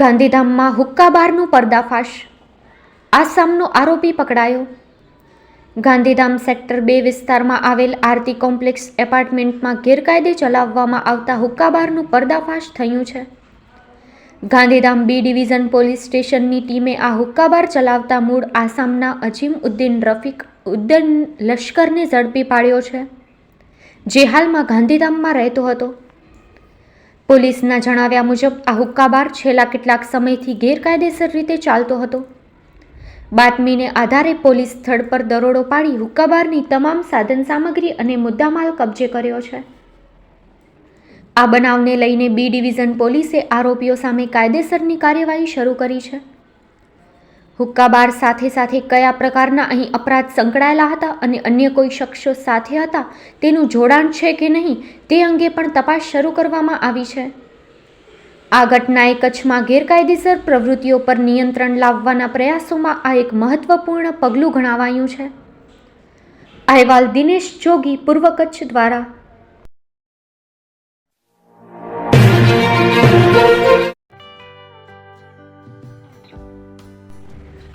ગાંધીધામમાં હુક્કા બારનું પર્દાફાશ. આસામનો આરોપી પકડાયો. ગાંધીધામ સેક્ટર બે વિસ્તારમાં આવેલ આરતી કોમ્પ્લેક્સ એપાર્ટમેન્ટમાં ગેરકાયદે ચલાવવામાં આવતા હુક્કા બારનું પર્દાફાશ થયું છે. ગાંધીધામ બી ડિવિઝન પોલીસ સ્ટેશનની ટીમે આ હુક્કા બાર ચલાવતા મૂળ આસામના અજીમ ઉદ્દીન રફીક ઉદ્દીન લશ્કરને ઝડપી પાડ્યો છે, જે હાલમાં ગાંધીધામમાં રહેતો હતો. પોલીસના જણાવ્યા મુજબ, આ હુક્કાબાર છેલ્લા કેટલાક સમયથી ગેરકાયદેસર રીતે ચાલતો હતો. બાતમીને આધારે પોલીસ સ્થળ પર દરોડો પાડી હુક્કાબારની તમામ સાધન સામગ્રી અને મુદ્દામાલ કબજે કર્યો છે. આ બનાવને લઈને બી ડિવિઝન પોલીસે આરોપીઓ સામે કાયદેસરની કાર્યવાહી શરૂ કરી છે. હુક્કા બાર સાથે સાથે કયા પ્રકારના અહીં અપરાધ સંકળાયેલા હતા અને અન્ય કોઈ શખ્સો સાથે હતા? તેનું જોડાણ છે કે નહીં? તે અંગે પણ તપાસ શરૂ કરવામાં આવી છે. આ ઘટનાએ કચ્છમાં ગેરકાયદેસર પ્રવૃત્તિઓ પર નિયંત્રણ લાવવાના પ્રયાસોમાં આ એક મહત્વપૂર્ણ પગલું ગણાવાયું છે. અહેવાલ દિનેશ જોગી, પૂર્વ કચ્છ દ્વારા